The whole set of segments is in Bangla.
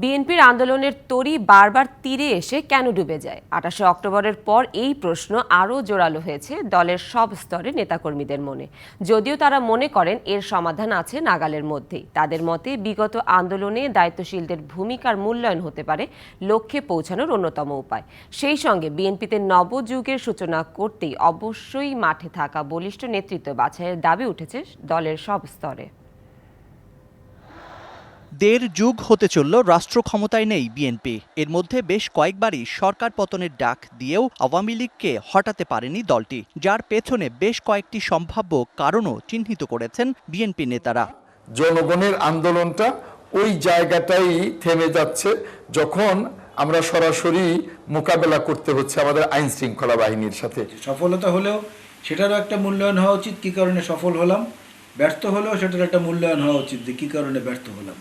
বিএনপির আন্দোলনের তরি বারবার তীরে এসে কেন ডুবে যায়? আঠাশে অক্টোবরের পর এই প্রশ্ন আরও জোরালো হয়েছে দলের সব স্তরে নেতাকর্মীদের মনে। যদিও তারা মনে করেন এর সমাধান আছে নাগালের মধ্যেই। তাদের মতে, বিগত আন্দোলনে দায়িত্বশীলদের ভূমিকার মূল্যায়ন হতে পারে লক্ষ্যে পৌঁছানোর অন্যতম উপায়। সেই সঙ্গে বিএনপিতে নবযুগের সূচনা করতেই অবশ্যই মাঠে থাকা বলিষ্ঠ নেতৃত্ব বাছাইয়ের দাবি উঠেছে দলের সব স্তরে। দেড় যুগ হতে চলল রাষ্ট্র ক্ষমতায় নেই বিএনপি এর মধ্যে বেশ কয়েকবারই সরকার পতনের ডাক দিয়েও আওয়ামী লীগকে হটাতে পারেনি দলটি যার পেছনে বেশ কয়েকটি সম্ভাব্য কারণও চিহ্নিত করেছেন বিএনপি নেতারা। জনগণের আন্দোলনটা ওই জায়গাটাই থেমে যাচ্ছে যখন আমরা সরাসরি মোকাবেলা করতে হচ্ছে আমাদের আইন শৃঙ্খলা বাহিনীর সাথে। সফলতা হলেও সেটারও একটা মূল্যায়ন হওয়া উচিত কি কারণে সফল হলাম? ব্যর্থ হলেও সেটার একটা মূল্যায়ন হওয়া উচিত যে কী কারণে ব্যর্থ হলাম।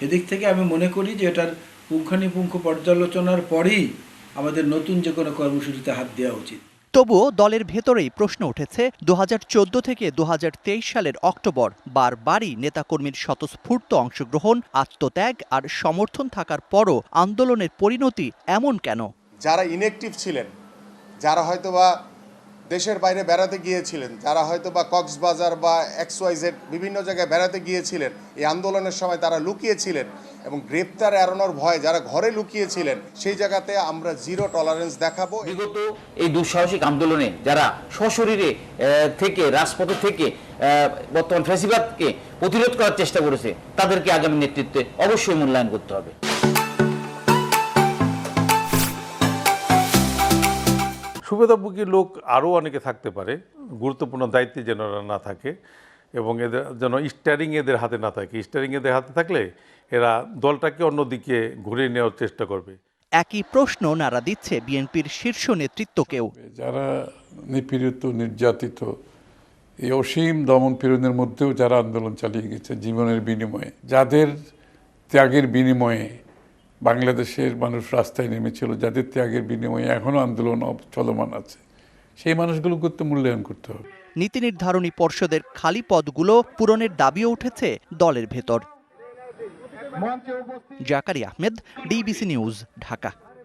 সেদিক থেকে আমি মনে করি যে এটার পুঙ্খানুপুঙ্খ পর্যালোচনার পরেই আমাদের নতুন যে কোনো কর্মসূচিতে হাত দেওয়া উচিত। তবুও দলের ভেতরেই প্রশ্ন উঠেছে দু হাজার চোদ্দ থেকে দু হাজার তেইশ সালের অক্টোবর বারবারই নেতাকর্মীর স্বতঃস্ফূর্ত অংশগ্রহণ আত্মত্যাগ আর সমর্থন থাকার পরও আন্দোলনের পরিণতি এমন কেন? যারা ইনএক্টিভ ছিলেন যারা হয়তোবা দেশের বাইরে বেড়াতে গিয়েছিলেন, যারা হয়তো বা কক্সবাজার বা এক্সওয়াইজেড বিভিন্ন জায়গায় বেড়াতে গিয়েছিলেন, এই আন্দোলনের সময় তারা লুকিয়েছিলেন এবং গ্রেপ্তার এড়ানোর ভয়ে যারা ঘরে লুকিয়েছিলেন, সেই জায়গাতে আমরা জিরো টলারেন্স দেখাবো। বিগত এই দুঃসাহসিক আন্দোলনে যারা সশরীরে থেকে, রাজপথে থেকে বর্তমান ফ্যাসিবাদকে প্রতিরোধ করার চেষ্টা করেছে, তাদেরকে আগামী নেতৃত্বে অবশ্যই মূল্যায়ন করতে হবে। সুবিধাভোগী লোক আরও অনেকে থাকতে পারে গুরুত্বপূর্ণ দায়িত্বে যেন না থাকে এবং এদের যেন স্টারিং এদের হাতে না থাকে। স্টারিং এদের হাতে থাকলে এরা দলটাকে অন্যদিকে ঘুরিয়ে নেওয়ার চেষ্টা করবে। একই প্রশ্ন নাড়া দিচ্ছে বিএনপির শীর্ষ নেতৃত্বকেও। যারা নিপীড়িত নির্যাতিত এই অসীম দমন পীড়নের মধ্যেও যারা আন্দোলন চালিয়ে গেছে জীবনের বিনিময়ে যাদের ত্যাগের বিনিময়ে বাংলাদেশের মানুষ রাস্তায় নেমেছিল যাদের ত্যাগের বিনিময়ে এখনও আন্দোলন চলমান আছে। সেই মানুষগুলো করতে মূল্যায়ন করতে হবে। নীতি নির্ধারণী পর্ষদের খালি পদগুলো পূরণের দাবিও উঠেছে দলের ভেতর। Zakari Ahmed, DBC News, Dhaka.